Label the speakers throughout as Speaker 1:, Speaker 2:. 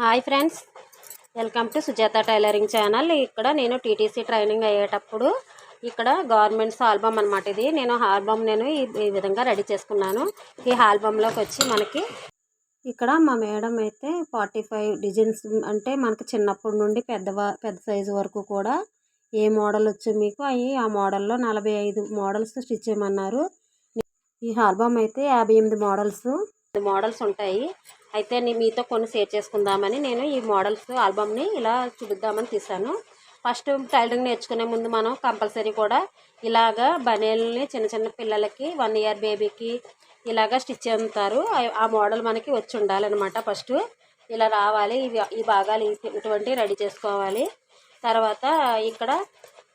Speaker 1: Hi friends welcome to Sujatha tailoring channel. ఇక్కడ నేను TTC training అయ్యేటప్పుడు ఇక్కడ గవర్నమెంట్స్ ఆల్బమ్ అనమాట ఇది. నేను ఆల్బమ్ నేను ఈ- విధంగా రెడీ చేసుకున్నాను. ఈ ఆల్బమ్లోకి వచ్చి మనకి ఇక్కడ మా మేడం అయితే ఫార్టీ ఫైవ్ డిజైన్స్ అంటే మనకి చిన్నప్పటి నుండి పెద్ద పెద్ద సైజు వరకు కూడా ఏ మోడల్ వచ్చో మీకు అవి ఆ మోడల్లో నలభై ఐదు మోడల్స్ స్టిచ్ చేయమన్నారు. ఈ ఆల్బమ్ అయితే యాభై ఎనిమిది మోడల్స్. మోడల్స్ ఉంటాయి. అయితే నేను మీతో కొన్ని షేర్ చేసుకుందామని నేను ఈ మోడల్స్ ఆల్బమ్ని ఇలా చూపిద్దామని తీసాను ఫస్ట్ టైలరింగ్ నేర్చుకునే ముందు మనం కంపల్సరీ కూడా ఇలాగా బనేల్ని చిన్న చిన్న పిల్లలకి వన్ ఇయర్ బేబీకి ఇలాగా స్టిచ్ చేస్తారు. ఆ- మోడల్ మనకి వచ్చి ఉండాలన్నమాట ఫస్ట్. ఇలా రావాలి ఇవి ఈ భాగాలు ఇటువంటి రెడీ చేసుకోవాలి. తర్వాత ఇక్కడ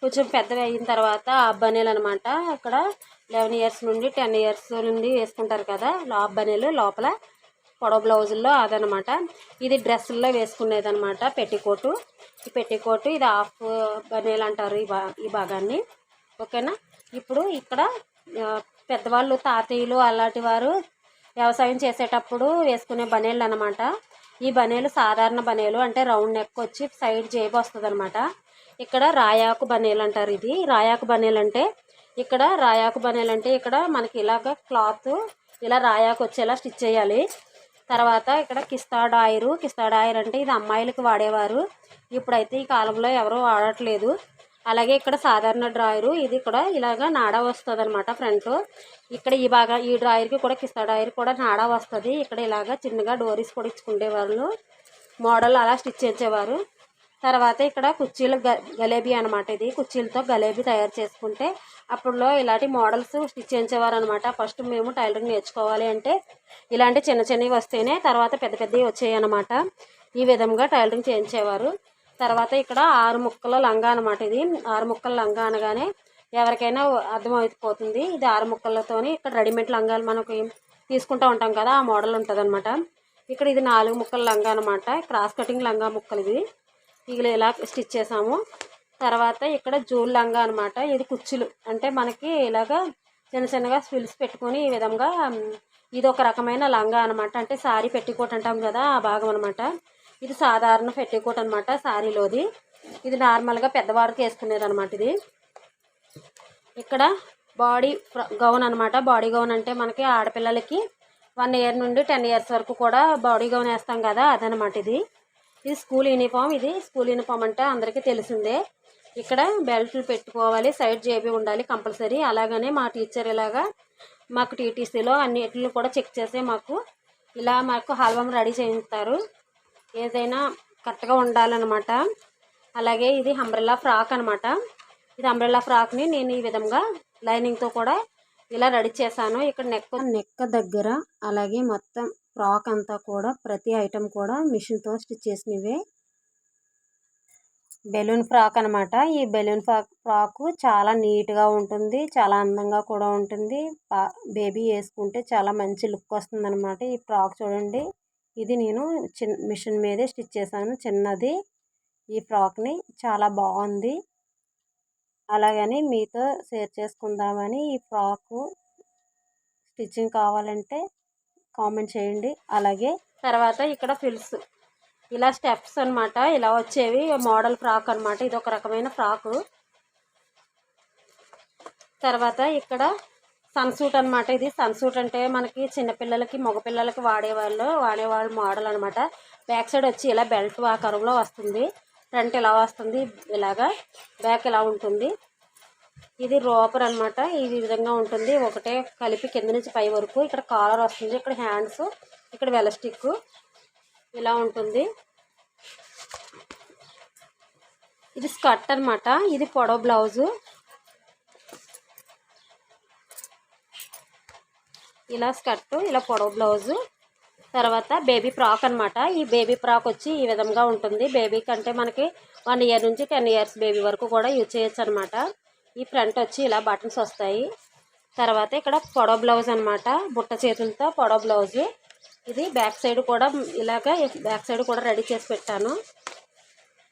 Speaker 1: కొంచెం పెద్దవి అయిన తర్వాత హాఫ్ అనమాట ఇక్కడ లెవెన్ ఇయర్స్ నుండి టెన్ ఇయర్స్ నుండి వేసుకుంటారు కదా హాఫ్ లోపల. పొడవ బ్లౌజుల్లో అదనమాట. ఇది డ్రెస్సుల్లో వేసుకునేది అనమాట పెట్టికోటు. ఈ పెట్టికోటు ఇది హాఫ్ బనేలు అంటారు ఈ భా ఈ భాగాన్ని. ఓకేనా? ఇప్పుడు ఇక్కడ పెద్దవాళ్ళు తాతయ్యలు అలాంటి వారు వ్యవసాయం చేసేటప్పుడు వేసుకునే బనేళ్ళు అనమాట ఈ బనేలు సాధారణ బనేలు అంటే రౌండ్ నెక్ వచ్చి సైడ్ జేబు వస్తుంది అనమాట ఇక్కడ రాయాకు బనేలు అంటారు ఇది. రాయాకు బనేలు అంటే ఇక్కడ రాయాకు బనేలు అంటే ఇక్కడ మనకి ఇలాగ క్లాత్ ఇలా రాయాకు వచ్చేలా స్టిచ్ చేయాలి. తర్వాత ఇక్కడ కిస్తాడ్ ఆయిరు. కిస్తాడ్ ఆయిర్ అంటే ఇది అమ్మాయిలకు వాడేవారు. ఇప్పుడైతే ఈ కాలంలో ఎవరు వాడట్లేదు. అలాగే ఇక్కడ సాధారణ డ్రాయరు. ఇది కూడా ఇలాగా నాడా వస్తుంది అనమాట ఫ్రంట్. ఇక్కడ ఈ బాగా ఈ డ్రాయర్కి కూడా కిస్తా డ్రాయర్ కూడా నాడా వస్తుంది. ఇక్కడ ఇలాగా చిన్నగా డోరీస్ కూడా ఇచ్చుకునేవాళ్ళు మోడల్ అలా స్టిచ్ చేసేవారు. తర్వాత ఇక్కడ కుర్చీలు గ గలేబీ అనమాట ఇది. కుర్చీలతో గలేబీ తయారు చేసుకుంటే అప్పుడులో ఇలాంటి మోడల్స్ స్టిచ్ చేయించేవారు అనమాట ఫస్ట్ మేము టైలరింగ్ నేర్చుకోవాలి అంటే ఇలాంటి చిన్న చిన్నవి వస్తేనే తర్వాత పెద్ద పెద్దవి వచ్చాయి అనమాట ఈ విధంగా టైలరింగ్ చేయించేవారు. తర్వాత ఇక్కడ ఆరు ముక్కల లంగా అనమాట ఇది. ఆరు ముక్కల లంగా అనగానే ఎవరికైనా అర్థమైపోతుంది ఇది ఆరు ముక్కలతోని ఇక్కడ రెడీమేడ్ లంగాలు మనకి తీసుకుంటూ ఉంటాం కదా ఆ మోడల్ ఉంటుంది ఇక్కడ ఇది నాలుగు ముక్కల లంగా అనమాట క్రాస్ కటింగ్ లంగా ముక్కలు ఇది. ఇవి ఇలా స్టిచ్ చేసాము తర్వాత ఇక్కడ జూల్ లంగా అనమాట ఇది కుచ్చులు అంటే మనకి ఇలాగా చిన్న చిన్నగా స్విల్స్ పెట్టుకొని ఈ విధంగా ఇది ఒక రకమైన లంగా అనమాట అంటే సారీ పెట్టికోట్ అంటాం కదా ఆ భాగం అనమాట ఇది సాధారణ పెట్టికోట్ అనమాట సారీలోది. ఇది నార్మల్గా పెద్దవారికి వేసుకునేది అనమాట ఇది. ఇక్కడ బాడీ గౌన్ అనమాట బాడీ గౌన్ అంటే మనకి ఆడపిల్లలకి వన్ ఇయర్ నుండి టెన్ ఇయర్స్ వరకు కూడా బాడీ గౌన్ వేస్తాం కదా అదనమాట ఇది. ఇది స్కూల్ యూనిఫామ్. ఇది స్కూల్ యూనిఫామ్ అంటే అందరికీ తెలిసిందే. ఇక్కడ బెల్ట్లు పెట్టుకోవాలి సైడ్ జేబీ ఉండాలి కంపల్సరీ. అలాగనే మా టీచర్ ఇలాగా మాకు టీటీసీలో అన్నిటిని కూడా చెక్ చేసి మాకు ఇలా మాకు ఆల్బమ్ రెడీ చేయిస్తారు ఏదైనా కరెక్ట్గా ఉండాలన్నమాట. అలాగే ఇది అంబ్రెల్లా ఫ్రాక్ అనమాట ఇది అంబ్రెల్లా ఫ్రాక్ని నేను ఈ విధంగా లైనింగ్తో కూడా ఇలా రెడీ చేశాను. ఇక్కడ నెక్ నెక్క దగ్గర అలాగే మొత్తం ఫ్రాక్ అంతా కూడా ప్రతి ఐటెం కూడా మిషన్తో స్టిచ్ చేసినవే. బెలూన్ ఫ్రాక్ అనమాట ఈ బెలూన్ ఫ్రాక్ ఫ్రాక్ చాలా నీట్గా ఉంటుంది చాలా అందంగా కూడా ఉంటుంది. బేబీ వేసుకుంటే చాలా మంచి లుక్ వస్తుంది అనమాట ఈ ఫ్రాక్ చూడండి. ఇది నేను చిన్న మిషన్ మీదే స్టిచ్ చేశాను చిన్నది ఈ ఫ్రాక్ని. చాలా బాగుంది. అలాగని మీతో షేర్ చేసుకుందామని ఈ ఫ్రాకు స్టిచ్చింగ్ కావాలంటే కామెంట్ చేయండి. అలాగే తర్వాత ఇక్కడ ఫిల్స్. ఇలా స్టెప్స్ అన్నమాట. ఇలా వచ్చేవి మోడల్ ఫ్రాక్ అన్నమాట. ఇది ఒక రకమైన ఫ్రాకు. తర్వాత ఇక్కడ సన్సూట్ అన్నమాట ఇది. సన్సూట్ అంటే మనకి చిన్నపిల్లలకి మగపిల్లలకి వాడేవాళ్ళు వాడేవాళ్ళు మోడల్ అనమాట బ్యాక్ సైడ్ వచ్చి ఇలా బెల్ట్ ఆకారంలో వస్తుంది. ఫ్రంట్ ఇలా వస్తుంది. ఇలాగా బ్యాక్ ఇలా ఉంటుంది. ఇది రోపర్ అన్నమాట. ఈ విధంగా ఉంటుంది. ఒకటే కలిపి కింద నుంచి పై వరకు ఇక్కడ కాలర్ వస్తుంది. ఇక్కడ హ్యాండ్స్ ఇక్కడ వెలస్టిక్ ఇలా ఉంటుంది. ఇది స్కర్ట్ అన్నమాట. ఇది పొడవ బ్లౌజు. ఇలా స్కర్ట్ ఇలా పొడవ బ్లౌజు. తర్వాత బేబీ ఫ్రాక్ అన్నమాట. ఈ బేబీ ఫ్రాక్ వచ్చి ఈ విధంగా ఉంటుంది. బేబీ కంటే మనకి వన్ ఇయర్ నుంచి టెన్ ఇయర్స్ బేబీ వరకు కూడా యూజ్ చేయొచ్చు అనమాట ఈ ఫ్రంట్ వచ్చి ఇలా బటన్స్ వస్తాయి. తర్వాత ఇక్కడ పొడవ బ్లౌజ్ అనమాట బుట్ట చేతులతో పొడవ బ్లౌజు. ఇది బ్యాక్ సైడ్ కూడా ఇలాగ బ్యాక్ సైడ్ కూడా రెడీ చేసి పెట్టాను.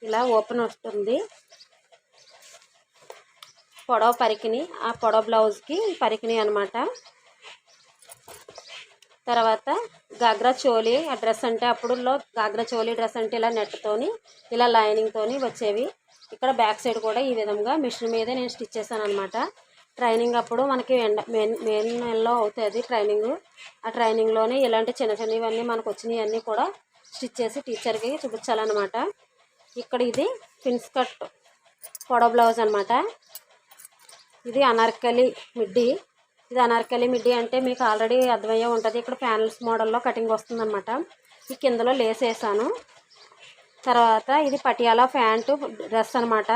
Speaker 1: ఇలా ఓపెన్ వస్తుంది. పొడవ పరికిని ఆ పొడవ బ్లౌజ్కి పరికిని అనమాట తర్వాత గాగ్రా చోలీ ఆ డ్రెస్ అంటే అప్పుడులో గాగ్రా చోలీ డ్రెస్ అంటే ఇలా నెట్తోని ఇలా లైనింగ్తోని వచ్చేవి. ఇక్కడ బ్యాక్ సైడ్ కూడా ఈ విధంగా మిషన్ మీదే నేను స్టిచ్ చేశాను అనమాట ట్రైనింగ్ అప్పుడు మనకి ఎండ మెయిన్ మెయిన్ నెలలో అవుతుంది ట్రైనింగ్ ఆ ట్రైనింగ్లోనే ఇలాంటి చిన్న చిన్నవన్నీ మనకు వచ్చినవి అన్నీ కూడా స్టిచ్ చేసి టీచర్కి చూపించాలన్నమాట. ఇక్కడ ఇది పిన్స్ కట్ పొడ బ్లౌజ్ అనమాట ఇది అనార్కలి మిడ్డీ. ఇది అనార్కలి మిడ్డీ అంటే మీకు ఆల్రెడీ అర్థమయ్యే ఉంటుంది. ఇక్కడ ప్యానల్స్ మోడల్లో కటింగ్ వస్తుందన్నమాట. ఈ కిందలో లేస్ వేసాను తర్వాత ఇది పటియాలా ప్యాంటు డ్రెస్ అనమాట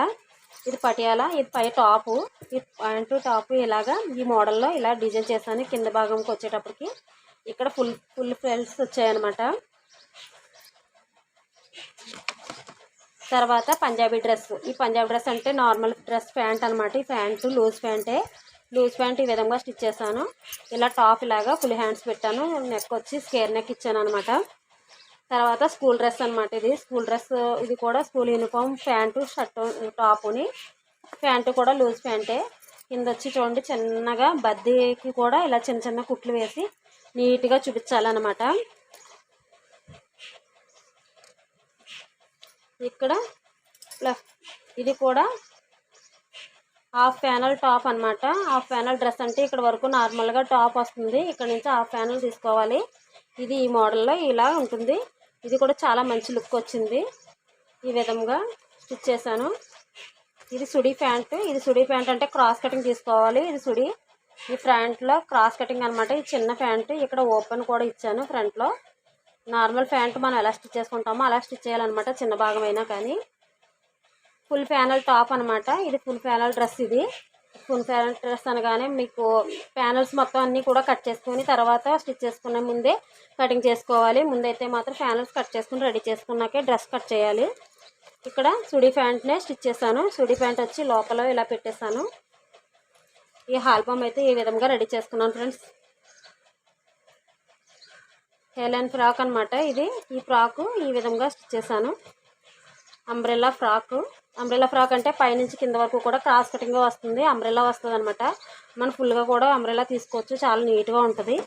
Speaker 1: ఇది పటియాలా ఇది పై టాపు. ఈ ప్యాంటు టాపు ఇలాగా ఈ మోడల్లో ఇలా డిజైన్ చేశాను కింద భాగంకి వచ్చేటప్పటికి. ఇక్కడ ఫుల్ ఫుల్ ఫ్రెల్స్ వచ్చాయన్నమాట. తర్వాత పంజాబీ డ్రెస్. ఈ పంజాబీ డ్రెస్ అంటే నార్మల్ డ్రెస్ ప్యాంట్ అనమాట ఈ ప్యాంటు లూజ్ ప్యాంటే. లూజ్ ప్యాంట్ ఈ విధంగా స్టిచ్ చేశాను. ఇలా టాప్ ఇలాగా ఫుల్ హ్యాండ్స్ పెట్టాను. నెక్ వచ్చి స్కేర్ నెక్ ఇచ్చాను అనమాట తర్వాత స్కూల్ డ్రెస్ అనమాట ఇది. స్కూల్ డ్రెస్ ఇది కూడా స్కూల్ యూనిఫామ్ ప్యాంటు షర్టు టాపుని ప్యాంటు కూడా లూజ్ ప్యాంటే. కింద వచ్చి చూడండి చిన్నగా బద్దీకి కూడా ఇలా చిన్న చిన్న కుట్లు వేసి నీట్గా చూపించాలన్నమాట. ఇక్కడ ఇది కూడా హాఫ్ ప్యానల్ టాప్ అనమాట హాఫ్ ప్యానల్ డ్రెస్ అంటే ఇక్కడ వరకు నార్మల్గా టాప్ వస్తుంది. ఇక్కడ నుంచి హాఫ్ ప్యానల్ తీసుకోవాలి. ఇది ఈ మోడల్లో ఇలా ఉంటుంది. ఇది కూడా చాలా మంచి లుక్ వచ్చింది. ఈ విధంగా స్టిచ్ చేశాను. ఇది సుడి ప్యాంట్. ఇది సుడి ప్యాంట్ అంటే క్రాస్ కటింగ్ తీసుకోవాలి. ఇది సుడి. ఈ ఫ్రంట్లో క్రాస్ కటింగ్ అనమాట ఈ చిన్న ప్యాంట్ ఇక్కడ ఓపెన్ కూడా ఇచ్చాను ఫ్రంట్లో నార్మల్ ప్యాంట్ మనం ఎలా స్టిచ్ చేసుకుంటామో అలా స్టిచ్ చేయాలన్నమాట చిన్న భాగమైనా కానీ. ఫుల్ ప్యానల్ టాప్ అనమాట ఇది ఫుల్ ప్యానల్ డ్రెస్ ఇది. స్పూన్ ప్యానల్ డ్రెస్ అనగానే మీకు ప్యానల్స్ మొత్తం అన్నీ కూడా కట్ చేసుకొని తర్వాత స్టిచ్ చేసుకునే ముందే కటింగ్ చేసుకోవాలి. ముందైతే మాత్రం ప్యానల్స్ కట్ చేసుకుని రెడీ చేసుకున్నాకే డ్రెస్ కట్ చేయాలి. ఇక్కడ సుడి ప్యాంట్నే స్టిచ్ చేశాను. సుడి ప్యాంట్ వచ్చి లోపల ఇలా పెట్టేశాను. ఈ హాల్బమ్ అయితే ఈ విధంగా రెడీ చేసుకున్నాను ఫ్రెండ్స్. హెలెన్ ఫ్రాక్ అనమాట ఇది. ఈ ఫ్రాకు ఈ విధంగా స్టిచ్ చేశాను. అంబ్రెల్లా ఫ్రాక్ అంబ్రెల్లా ఫ్రాక్ అంటే పైనుంచి కింద వరకు కూడా క్రాస్ కటింగ్ వస్తుంది. అంబ్రెల్లా వస్తుంది అనమాట మనం ఫుల్గా కూడా అంబ్రెల్లా తీసుకోవచ్చు. చాలా నీట్గా ఉంటుంది.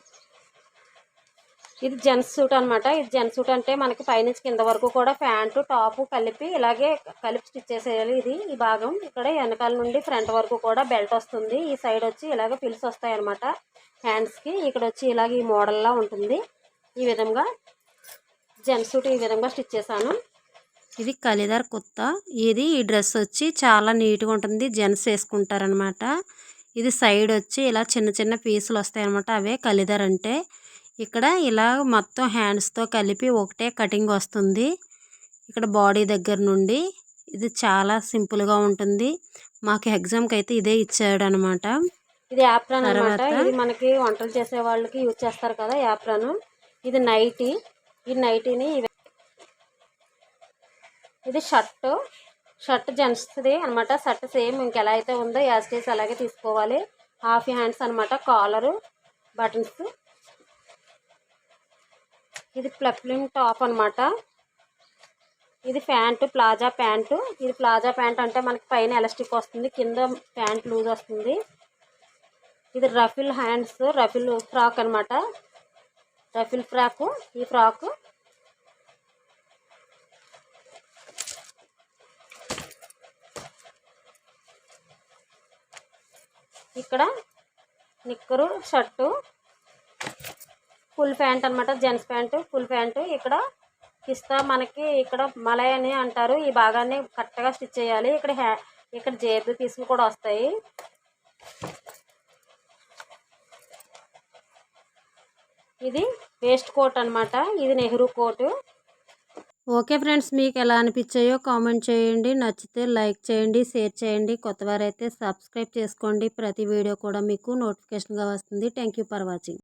Speaker 1: ఇది జెంట్స్ సూట్ అనమాట ఇది జెంట్స్ సూట్ అంటే మనకి పైనుంచి కింద వరకు కూడా ప్యాంటు టాపు కలిపి ఇలాగే కలిపి స్టిచ్ చేసేయాలి ఇది ఈ భాగం. ఇక్కడ వెనకాల నుండి ఫ్రంట్ వరకు కూడా బెల్ట్ వస్తుంది. ఈ సైడ్ వచ్చి ఇలాగ పిల్స్ వస్తాయి అనమాట హ్యాండ్స్కి ఇక్కడ వచ్చి ఇలాగ ఈ మోడల్లా ఉంటుంది. ఈ విధంగా జెంట్స్ సూట్ ఈ విధంగా స్టిచ్ చేశాను.
Speaker 2: ఇది కలిదార్ కొత్త ఇది ఈ డ్రెస్ వచ్చి చాలా నీట్గా ఉంటుంది. జెంట్స్ వేసుకుంటారనమాట ఇది సైడ్ వచ్చి ఇలా చిన్న చిన్న పీసులు వస్తాయి అనమాట అవే కలిదార్ అంటే. ఇక్కడ ఇలా మొత్తం హ్యాండ్స్తో కలిపి ఒకటే కటింగ్ వస్తుంది. ఇక్కడ బాడీ దగ్గర నుండి ఇది చాలా సింపుల్గా ఉంటుంది. మాకు ఎగ్జామ్కి అయితే ఇదే ఇచ్చాడు అనమాట
Speaker 1: ఇది యాప్రాన్ అనమాట ఇది మనకి వంటలు చేసే వాళ్ళకి యూజ్ చేస్తారు కదా యాప్రాన్. ఇది నైటీ. ఈ నైటీని ఇది షర్ట్. షర్ట్ జెంట్స్ది అనమాట షర్ట్ సేమ్ ఇంకెలా అయితే ఉందో యాస్టీస్ అలాగే తీసుకోవాలి. హాఫ్ హ్యాండ్స్ అనమాట కాలరు బటన్స్. ఇది ప్లప్లింగ్ టాప్ అనమాట ఇది ప్యాంటు ప్లాజా ప్యాంటు. ఇది ప్లాజా ప్యాంట్ అంటే మనకి పైన ఎలాస్టిక్ వస్తుంది కింద ప్యాంట్ లూజ్ వస్తుంది. ఇది రఫిల్ హ్యాండ్స్ రఫిల్ ఫ్రాక్ అనమాట రఫిల్ ఫ్రాకు ఈ ఫ్రాకు. ఇక్కడ నిక్కరు షర్టు ఫుల్ ప్యాంట్ అనమాట జెంట్స్ ప్యాంటు ఫుల్ ప్యాంటు. ఇక్కడ కిస్తా మనకి ఇక్కడ మలై అని అంటారు. ఈ భాగాన్ని కరెక్ట్గా స్టిచ్ చేయాలి. ఇక్కడ హ్యా ఇక్కడ జేబు పీసులు కూడా వస్తాయి. ఇది వేస్ట్ కోట్ అనమాట ఇది నెహ్రూ కోటు.
Speaker 2: ఓకే ఫ్రెండ్స్ మీకు ఎలా అనిపించాయో కామెంట్ చేయండి. నచ్చితే లైక్ చేయండి షేర్ చేయండి. కొత్తవారైతే సబ్స్క్రైబ్ చేసుకోండి. ప్రతి వీడియో కూడా మీకు నోటిఫికేషన్గా వస్తుంది. Thank for watching.